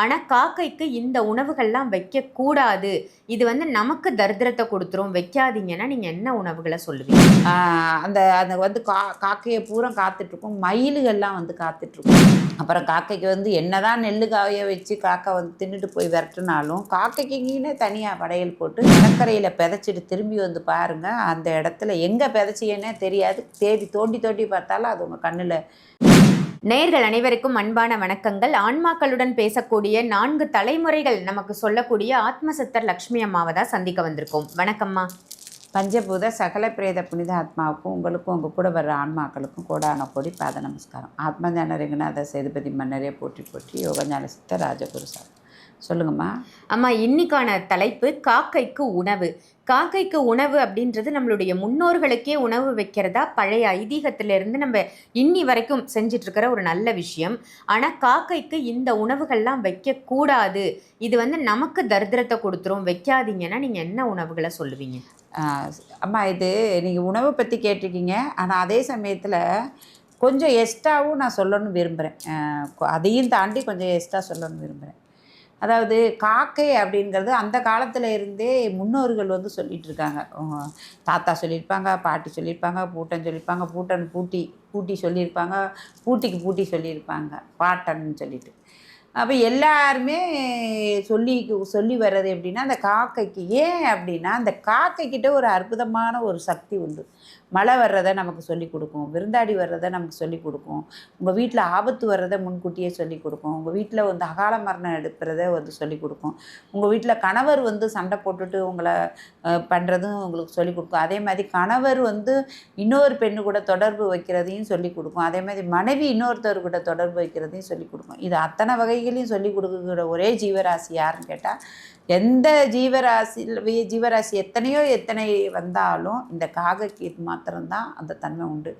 ஆனால் காக்கைக்கு இந்த உணவுகள்லாம் வைக்கக்கூடாது இது வந்து நமக்கு தரித்திரத்தை கொடுத்துரும். வைக்காதீங்கன்னா நீங்கள் என்ன உணவுகளை சொல்லுவீங்க? அந்த அந்த வந்து கா காக்கையை பூரா காத்துட்ருக்கும். மயில்கள்லாம் வந்து காத்துட்ருக்கும். அப்புறம் காக்கைக்கு வந்து என்னதான் நெல் காய வச்சு காக்கை வந்து தின்னுட்டு போய் விரட்டுனாலும் காக்கைக்குங்கன்னு தனியாக படையல் போட்டு கடற்கரையில் பிதைச்சிட்டு திரும்பி வந்து பாருங்கள் அந்த இடத்துல எங்கே பிதைச்சியன்னே தெரியாது. தேடி தோண்டி தோண்டி பார்த்தாலும் அது உங்கள் கண்ணில் நேர்கள் அனைவருக்கும் அன்பான வணக்கங்கள். ஆன்மாக்களுடன் பேசக்கூடிய நான்கு தலைமுறைகள் நமக்கு சொல்லக்கூடிய ஆத்மசத்தர் லக்ஷ்மி அம்மாவை தான் சந்திக்க வந்திருக்கோம். வணக்கம்மா. பஞ்சபூத சகல பிரேத புனித ஆத்மாவுக்கும் உங்களுக்கும் உங்கள் கூட வர்ற ஆன்மாக்களுக்கும் கோடான கோடி பாத நமஸ்காரம். ஆத்மஞான ரங்கநாத சேதுபதி மன்னரே போற்றி போற்றி யோகஞான சித்த ராஜகுரு சார். சொல்லுங்கம்மா. அம்மா இன்னைக்கான தலைப்பு காக்கைக்கு உணவு. காக்கைக்கு உணவு அப்படின்றது நம்மளுடைய முன்னோர்களுக்கே உணவு வைக்கிறதா பழைய ஐதீகத்திலிருந்து நம்ம இன்னி வரைக்கும் செஞ்சுட்டு இருக்கிற ஒரு நல்ல விஷயம். ஆனால் காக்கைக்கு இந்த உணவுகள்லாம் வைக்கக்கூடாது. இது வந்து நமக்கு தரித்திரத்தை கொடுத்துரும். வைக்காதீங்கன்னா நீங்கள் என்ன உணவுகளை சொல்லுவீங்க? அம்மா இது நீங்கள் உணவை பற்றி கேட்டிருக்கீங்க. ஆனால் அதே சமயத்தில் கொஞ்சம் எக்ஸ்ட்ராவும் நான் சொல்லணும்னு விரும்புகிறேன் அதையும் தாண்டி கொஞ்சம் எக்ஸ்ட்ரா சொல்லணும்னு விரும்புகிறேன் அதாவது காக்கை அப்படிங்கிறது அந்த காலத்தில் இருந்தே முன்னோர்கள் வந்து சொல்லிட்டு இருக்காங்க. தாத்தா சொல்லியிருப்பாங்க பாட்டி சொல்லியிருப்பாங்க பூட்டன் சொல்லியிருப்பாங்க பூட்டன் பூட்டி பூட்டி சொல்லியிருப்பாங்க பூட்டிக்கு பூட்டி சொல்லியிருப்பாங்க பாட்டன்னு சொல்லிட்டு. அப்போ எல்லாருமே சொல்லி சொல்லி வர்றது எப்படின்னா அந்த காக்கைக்கு ஏன் அப்படின்னா அந்த காக்கைக்கிட்ட ஒரு அற்புதமான ஒரு சக்தி உண்டு. மழை வர்றதை நமக்கு சொல்லி கொடுக்கும். விருந்தாடி வர்றதை நமக்கு சொல்லி கொடுக்கும். உங்கள் வீட்டில் ஆபத்து வர்றதை முன்கூட்டியே சொல்லி கொடுக்கும். உங்கள் வீட்டில் வந்து அகால மரணம் எடுக்கிறத வந்து சொல்லி கொடுக்கும். உங்கள் வீட்டில் கணவர் வந்து சண்டை போட்டுட்டு உங்களை பண்ணுறதும் உங்களுக்கு சொல்லி கொடுக்கும். அதே மாதிரி கணவர் வந்து இன்னொரு பெண்ணு கூட தொடர்பு வைக்கிறதையும் சொல்லி கொடுக்கும். அதே மாதிரி மனைவி இன்னொருத்தர் கூட தொடர்பு வைக்கிறதையும் சொல்லி கொடுக்கும். இது அத்தனை வகைகளையும் சொல்லி கொடுக்குற ஒரே ஜீவராசி யாருன்னு கேட்டால் எந்த ஜீவராசியில் ஜீவராசி எத்தனையோ எத்தனை வந்தாலும் இந்த காக்கைக்கு இது மாத்திரம்தான் அந்த தன்மை உண்டு.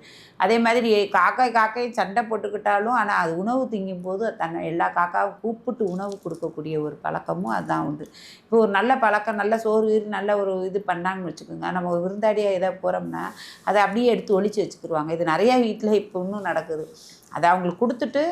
அதே மாதிரி காக்கை காக்கையும் சண்டை போட்டுக்கிட்டாலும் ஆனால் அது உணவு திங்கும் போது தன்னை எல்லா காக்காவும் கூப்பிட்டு உணவு கொடுக்கக்கூடிய ஒரு பழக்கமும் அதுதான் உண்டு. இப்போ ஒரு நல்ல பழக்கம் நல்ல சோறு நல்ல ஒரு இது பண்ணாங்கன்னு வச்சுக்கோங்க. நம்ம விருந்தாடியாக எதாவது போகிறோம்னா அதை அப்படியே எடுத்து ஒழிச்சு வச்சுக்கிடுவாங்க இது நிறையா வீட்டில் இப்போ இன்னும் நடக்குது. அதை அவங்களுக்கு கொடுத்துட்டு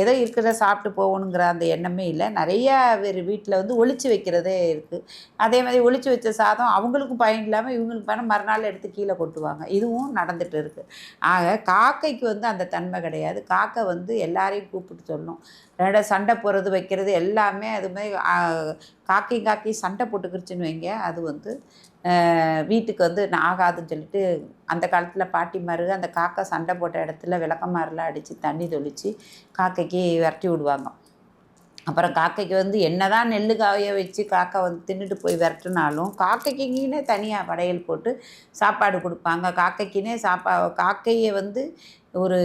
ஏதோ இருக்கிறத சாப்பிட்டு போகணுங்கிற அந்த எண்ணமே இல்லை. நிறையா பேர் வீட்டில் வந்து ஒழிச்சு வைக்கிறதே இருக்குது அதே மாதிரி ஒழிச்சு வச்ச சாதம் அவங்களுக்கும் பயன் இல்லாமல் இவங்களுக்கு பயணம் மறுநாள் எடுத்து கீழே கொட்டுவாங்க இதுவும் நடந்துகிட்டு இருக்குது ஆக காக்கைக்கு வந்து அந்த தன்மை கிடையாது. காக்கை வந்து எல்லாரையும் கூப்பிட்டு சொல்லணும் ரெண்ட சண்டை போடுறது வைக்கிறது எல்லாமே அது மாதிரி காக்கையும் காக்கி சண்டை போட்டுக்கிருச்சுன்னு வைங்க. அது வந்து வீட்டுக்கு வந்து நான் ஆகாதுன்னு சொல்லிட்டு அந்த காலத்தில் பாட்டிமாரு அந்த காக்கை சண்டை போட்ட இடத்துல விளக்கமாரெலாம் அடித்து தண்ணி தெளித்து காக்கைக்கு விரட்டி விடுவாங்க. அப்புறம் காக்கைக்கு வந்து என்ன தான் நெல்லு காய வச்சு காக்கை வந்து தின்னுட்டு போய் விரட்டினாலும் காக்கைக்குன்னே தனியாக படையல் போட்டு சாப்பாடு கொடுப்பாங்க. காக்கைக்குன்னே சாப்பா காக்கையை வந்து ஒரு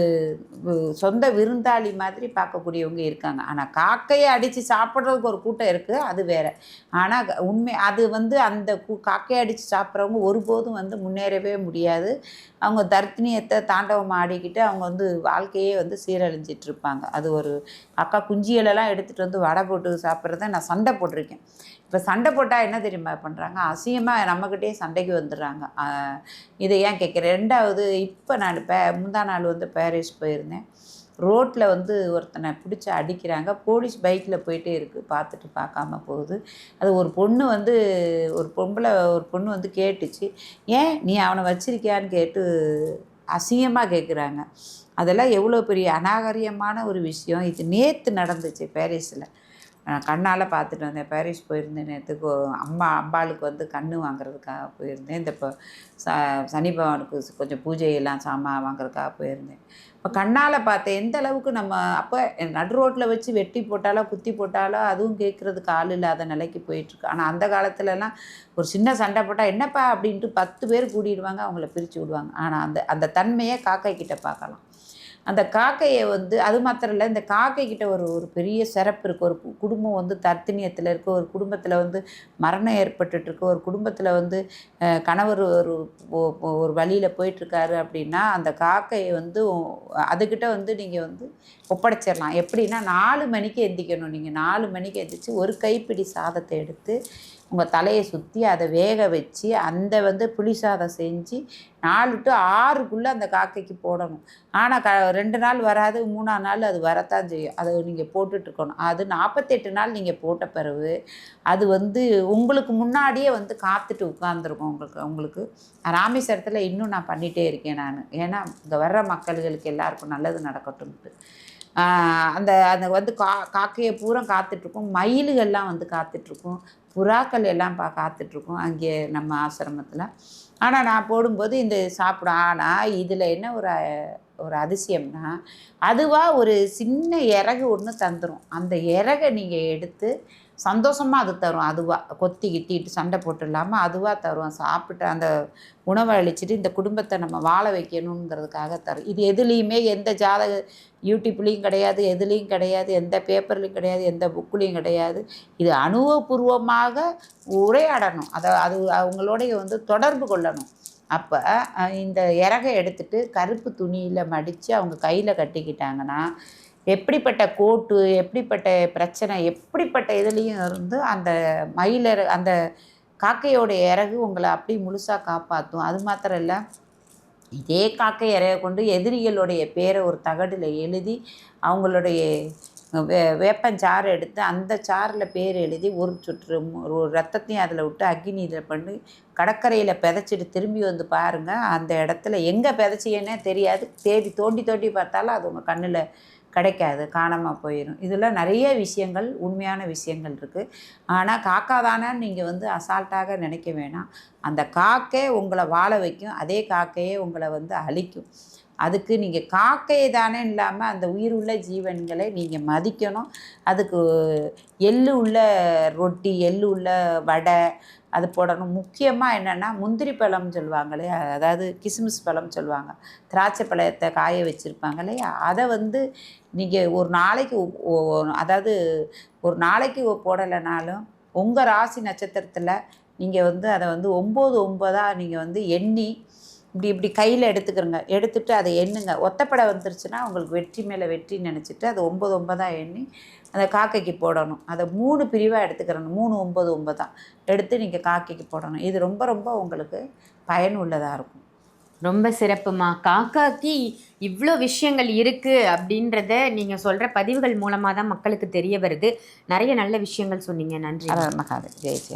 சொந்த விருந்தாளி மாதிரி பார்க்கக்கூடியவங்க இருக்காங்க. ஆனால் காக்கையை அடித்து சாப்பிட்றதுக்கு ஒரு கூட்டம் இருக்குது அது வேறு. ஆனால் உண்மை அது வந்து அந்த கூ- காக்கையை அடித்து சாப்பிட்றவங்க ஒருபோதும் வந்து முன்னேறவே முடியாது. அவங்க தர்த்தினியத்தை தாண்டவம் ஆடிக்கிட்டு அவங்க வந்து வாழ்க்கையே வந்து சீரழிஞ்சிட்ருப்பாங்க. அது ஒரு அக்கா குஞ்சிகளெல்லாம் எடுத்துகிட்டு வந்து வடை போட்டு சாப்பிட்றத நான் சண்டை போட்டிருக்கேன். இப்போ சண்டை போட்டால் என்ன தெரியுமா பண்ணுறாங்க அசிங்கமாக நம்மக்கிட்டே சண்டைக்கு வந்துடுறாங்க. இதை ஏன் கேட்குறேன்? ரெண்டாவது இப்போ நான் பே முந்தா நாள் வந்து பாரிஸ் போயிருந்தேன். ரோட்டில் வந்து ஒருத்தனை பிடிச்சி அடிக்கிறாங்க. போலீஸ் பைக்கில் போயிட்டே இருக்குது பார்த்துட்டு பார்க்காம போகுது. அது ஒரு பொண்ணு வந்து ஒரு பொம்பளை ஒரு பொண்ணு வந்து கேட்டுச்சு. ஏன் நீ அவனை வச்சிருக்கியான்னு கேட்டு அசிங்கமாக கேட்குறாங்க அதெல்லாம் எவ்வளோ பெரிய அநாகரியமான ஒரு விஷயம். இது நேற்று நடந்துச்சு பாரிஸில் நான் கண்ணால் பார்த்துட்டு வந்தேன். பாரிஸ் போயிருந்தேன் நேற்றுக்கு அம்மா அம்பாளுக்கு வந்து கண் வாங்குறதுக்காக போயிருந்தேன். இந்த இப்போ ச சனி பகவானுக்கு கொஞ்சம் பூஜையெல்லாம் சாமான் வாங்குறதுக்காக போயிருந்தேன். இப்போ கண்ணால் பார்த்தேன். எந்த அளவுக்கு நம்ம அப்போ நடு ரோட்டில் வச்சு வெட்டி போட்டாலோ குத்தி போட்டாலோ அதுவும் கேட்குறதுக்கு ஆள் இல்லாத நிலைக்கு போயிட்டுருக்கு. ஆனால் அந்த காலத்துலலாம் ஒரு சின்ன சண்டை போட்டால் என்னப்பா? அப்படின்ட்டு பத்து பேர் கூடிடுவாங்க. அவங்கள பிரித்து விடுவாங்க. ஆனால் அந்த அந்த தன்மையை காக்கை கிட்டே பார்க்கலாம். அந்த காக்கையை வந்து அது மாத்திரம் இல்லை இந்த காக்கைக்கிட்ட ஒரு ஒரு பெரிய சிறப்பு இருக்குது ஒரு குடும்பம் வந்து தர்த்தினியத்தில் இருக்குது ஒரு குடும்பத்தில் வந்து மரணம் ஏற்பட்டுருக்கு ஒரு குடும்பத்தில் வந்து கணவர் ஒரு ஒரு வழியில் போயிட்டுருக்காரு அப்படின்னா அந்த காக்கையை வந்து அதுக்கிட்ட வந்து நீங்கள் வந்து ஒப்படைச்சிடலாம் எப்படின்னா நாலு மணிக்கு எந்திக்கணும். நீங்கள் நாலு மணிக்கு எந்திரிச்சு ஒரு கைப்பிடி சாதத்தை எடுத்து உங்கள் தலையை சுற்றி அதை வேக வச்சு அந்த வந்து புளி சாதம் செஞ்சு நாலு டு ஆறுக்குள்ளே அந்த காக்கைக்கு போடணும். ஆனால் க ரெண்டு நாள் வராது மூணாம் நாள் அது வரத்தான் செய்யும். அதை நீங்கள் போட்டுட்ருக்கணும் அது நாற்பத்தெட்டு நாள் நீங்கள் போட்ட பிறகு அது வந்து உங்களுக்கு முன்னாடியே வந்து காத்துட்டு உட்காந்துருக்கும் உங்களுக்கு உங்களுக்கு. ராமேஸ்வரத்தில் இன்னும் நான் பண்ணிகிட்டே இருக்கேன் நான். ஏன்னா இங்கே வர்ற மக்கள்களுக்கு எல்லாருக்கும் நல்லது நடக்கட்டும்ட்டு. அந்த அந்த வந்து கா காக்கையை பூரா காத்துட்ருக்கும். மயில்கள்லாம் வந்து காத்துட்ருக்கும். புறாக்கள் எல்லாம் பா காத்துட்ருக்கும் அங்கே நம்ம ஆசிரமத்தில். ஆனால் நான் போடும்போது இந்த சாப்பிடும் ஆனால் இதில் என்ன ஒரு ஒரு அதிசயம்னா அதுவாக ஒரு சின்ன இறகு ஒன்று தந்துடும் அந்த இறகை நீங்கள் எடுத்து சந்தோஷமாக அது தரும். அதுவாக கொத்தி கிட்டிட்டு சண்டை போட்டு இல்லாமல் அதுவாக தரும். சாப்பிட்டு அந்த உணவை அழிச்சிட்டு இந்த குடும்பத்தை நம்ம வாழ வைக்கணுங்கிறதுக்காக தரும். இது எதுலேயுமே எந்த ஜாதக யூடியூப்லேயும் கிடையாது எதுலேயும் கிடையாது எந்த பேப்பர்லேயும் கிடையாது எந்த புக்குலேயும் கிடையாது. இது அனுபவபூர்வமாக உரையாடணும். அதை அது அவங்களோடைய வந்து தொடர்பு கொள்ளணும். அப்போ இந்த இறகை எடுத்துட்டு கருப்பு துணியில் மடித்து அவங்க கையில் கட்டிக்கிட்டாங்கன்னா எப்படிப்பட்ட கோட்டு எப்படிப்பட்ட பிரச்சனை எப்படிப்பட்ட இதுலேயும் இருந்து அந்த மயிலர் அந்த காக்கையோடைய இறகு உங்களை அப்படி முழுசாக காப்பாற்றும் அது மாத்திரம் இல்லை இதே காக்கை இறைய கொண்டு எதிரிகளுடைய பேரை ஒரு தகடில் எழுதி அவங்களுடைய வே வேப்பஞ்சாறு எடுத்து அந்த சாறில் பேர் எழுதி ஒரு சுற்று ஒரு ரத்தத்தையும் அதில் விட்டு அக்னி இதில் பண்ணி கடற்கரையில் பிதைச்சிட்டு திரும்பி வந்து பாருங்கள் அந்த இடத்துல எங்கே பிதைச்சியன்னே தெரியாது. தேடி தோண்டி தோண்டி பார்த்தாலும் அது உங்கள் கண்ணில் கிடைக்காது காணாமல் போயிடும் இதில் நிறைய விஷயங்கள் உண்மையான விஷயங்கள் இருக்குது ஆனால் காக்கா தானே நீங்கள் வந்து அசால்ட்டாக நினைக்க வேணாம். அந்த காக்கே உங்களை வாழ வைக்கும் அதே காக்கையே உங்களை வந்து அழிக்கும். அதுக்கு நீங்கள் காக்கையை தானே இல்லாமல் அந்த உயிர் உள்ள ஜீவன்களை நீங்கள் மதிக்கணும். அதுக்கு எள்ளு உள்ள ரொட்டி எள்ளு உள்ள வடை அது போடணும். முக்கியமாக என்னென்னா முந்திரி பழம் சொல்லுவாங்களே அதாவது கிஸ்மிஸ் பழம் சொல்லுவாங்க. திராட்சை பழத்தை காய வச்சுருப்பாங்க இல்லையா? அதை வந்து நீங்கள் ஒரு நாளைக்கு அதாவது ஒரு நாளைக்கு போடலைனாலும் உங்கள் ராசி நட்சத்திரத்தில் நீங்கள் வந்து அதை வந்து ஒம்பது ஒம்பதாக நீங்கள் வந்து எண்ணி இப்படி இப்படி கையில் எடுத்துக்கிறங்க. எடுத்துட்டு அதை எண்ணுங்க. ஒத்தப்படை வந்துருச்சுன்னா உங்களுக்கு வெற்றி மேலே வெற்றி நினச்சிட்டு அதை ஒம்பது ஒம்பதாக எண்ணி அந்த காக்கைக்கு போடணும். அதை மூணு பிரிவாக எடுத்துக்கிறணும். மூணு ஒம்பது ஒம்பதா எடுத்து நீங்கள் காக்கைக்கு போடணும். இது ரொம்ப ரொம்ப உங்களுக்கு பயனுள்ளதாக இருக்கும். ரொம்ப சிறப்புமா. காக்காக்கு இவ்வளோ விஷயங்கள் இருக்கு அப்படின்றத நீங்க சொல்ற பதிவுகள் மூலமா தான் மக்களுக்கு தெரிய வருது. நிறைய நல்ல விஷயங்கள் சொன்னீங்க. நன்றி. மகாதேவ். ஜெய் ஜெய்